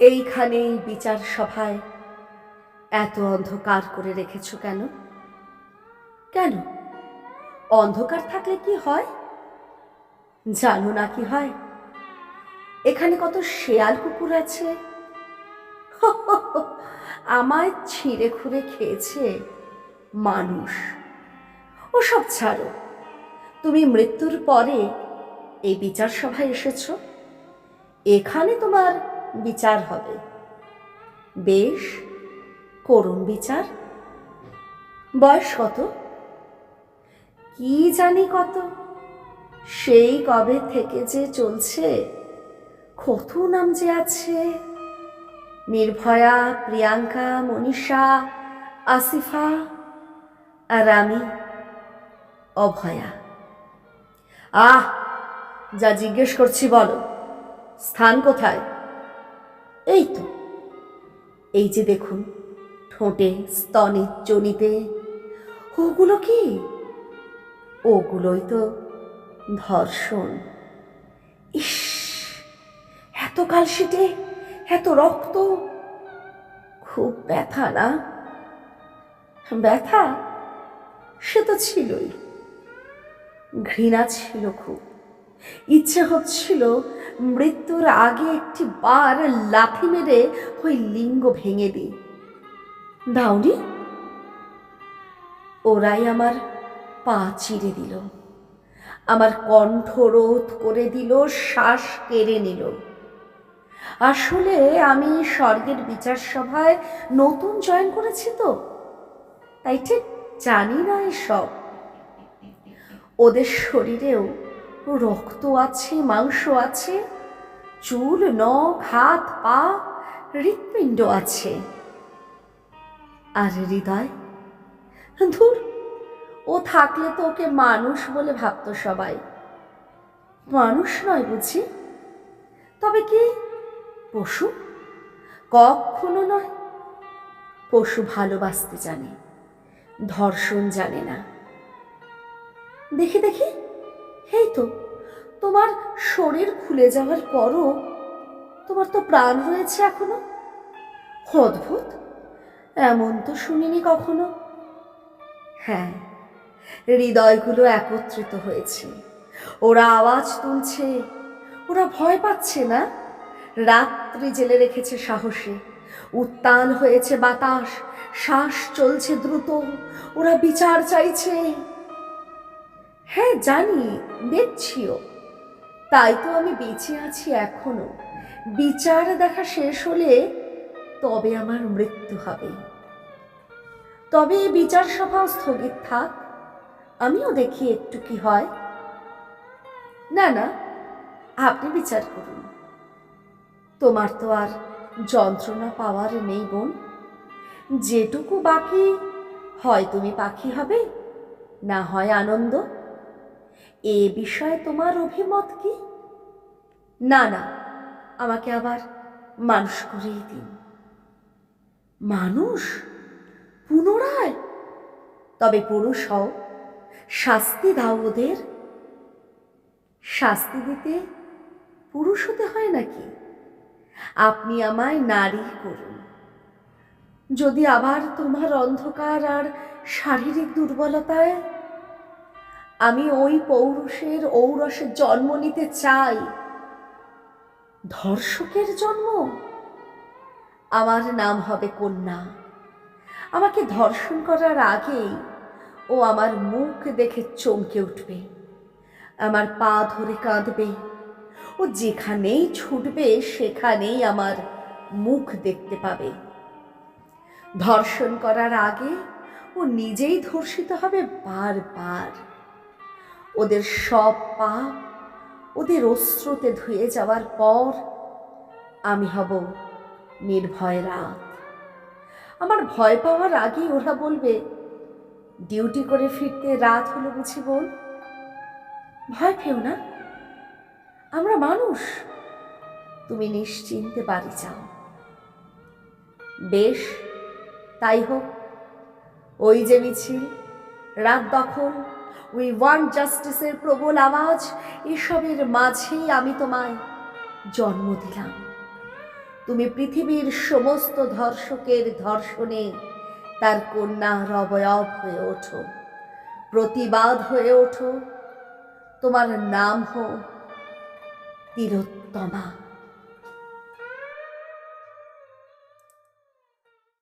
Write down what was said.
এইখানে এই বিচার সভায় এত অন্ধকার করে রেখেছ কেন? কেন? অন্ধকার থাকলে কি হয়? জানো না কি হয়? এখানে কত শেয়াল কুকুর আছে। আমায় ছিঁড়ে খুঁড়ে খেয়েছে মানুষ। ওসব ছাড়ো। তুমি মৃত্যুর পরে এই বিচার সভায় এসেছ। এখানে তোমার বিচার হবে। বেশ, করুণ বিচার। বয়স কত? কি জানি কত? সেই কবে থেকে যে চলছে, কত নাম যে আছে? নির্ভয়া, প্রিয়াঙ্কা, মনীষা, আসিফা আর আমি, অভয়া। আহ, যা জিজ্ঞেস করছি বলো, স্থান কোথায়? এই তো এই যে দেখুন, ঠোঁটে, স্তনে, চনিতে, ওগুলো কি? ওগুলোই তো ধর্ষণ। ইস, এত কালশিটে এত রক্ত? খুব ব্যথা না? ব্যথা? সে তো ছিলই। ঘৃণা ছিল খুব। ইচ্ছে হচ্ছিল মৃত্যুর আগে একটি বার লাথি মেরে ওই লিঙ্গ ভেঙে দিই। দাউনি ওরাই আমার পা চিরে দিল। আমার কণ্ঠ রোধ করে দিল, শ্বাস কেড়ে নিল। আসলে আমি স্বর্গের বিচার সভায় নতুন জয়েন করেছি তো, তাই ঠিক জানি না এসব। ওদের শরীরেও রক্ত আছে, মাংস আছে, চুল, নখ, হাত, পা, হৃৎপিণ্ড আছে। আর হৃদয়, ধুর, ও থাকলে তো ওকে মানুষ বলে ভাবতো সবাই। মানুষ নয় বুঝি? তবে কি? পশু? কখনো নয়। পশু ভালোবাসতে জানে, ধর্ষণ জানে না। দেখি দেখি। এই তো, তোমার শরীর খুলে যাওয়ার পরও তোমার তো প্রাণ রয়েছে এখনও? অদ্ভুত, এমন তো শুনিনি কখনো। হ্যাঁ হৃদয়গুলো একত্রিত হয়েছে। ওরা আওয়াজ তুলছে, ওরা ভয় পাচ্ছে না? রাত্রি জেলে রেখেছে সাহসে, উত্তাল হয়েছে বাতাস, শ্বাস চলছে দ্রুত, ওরা বিচার চাইছে। হ্যাঁ জানি, দেখছিও। তাই তো আমি বেঁচে আছি এখনও। বিচার দেখা শেষ হলে তবে আমার মৃত্যু হবে। তবে বিচার সভাও স্থগিত থাক। আমিও দেখি একটু কি হয়। না না, আপনি বিচার করুন। তোমার তো আর যন্ত্রণা পাওয়ার নেই, বোন। যেটুকু বাকি, হয় তুমি পাখি হবে, না হয় আনন্দ। এ বিষয়ে তোমার অভিমত কি? না না, আমাকে আবার মানুষ করেই দিন। মানুষ? পুনরায়? তবে পুরুষ হও, শাস্তি দাও ওদের। শাস্তি দিতে পুরুষ হতে হয় নাকি? আপনি আমায় নারী করুন। যদি আবার তোমার অন্ধকার আর শারীরিক দুর্বলতায় আমি ওই পৌরুষের ঔরসে জন্ম নিতে চাই। ধর্ষকের জন্ম? আমার নাম হবে কন্যা। আমাকে ধর্ষণ করার আগেই ও আমার মুখ দেখে চমকে উঠবে। আমার পা ধরে কাঁদবে। ও যেখানেই ছুটবে, সেখানেই আমার মুখ দেখতে পাবে। ধর্ষণ করার আগে ও নিজেই ধর্ষিত হবে বারবার। ওদের সব পাপ ওদের অস্ত্রতে ধুয়ে যাওয়ার পর আমি হব নির্ভয় রাত। আমার ভয় পাওয়ার আগেই ওরা বলবে, ডিউটি করে ফিরতে রাত হলো বুঝি বোন? ভয় পেও না, আমরা মানুষ। তুমি নিশ্চিন্তে বাড়ি যাও। বেশ, তাই হোক। ওই যে মিছিল, রাত দখল উই ওয়ান্ট জাস্টিসের প্রবল আওয়াজ এসবের মাঝেই আমি তোমায় জন্ম দিলাম। তুমি পৃথিবীর সমস্ত ধর্ষকের ধর্ষণে তার কন্যার অবয়ব হয়ে ওঠো, প্রতিবাদ হয়ে ওঠো। তোমার নাম হোক তিলোত্তমা।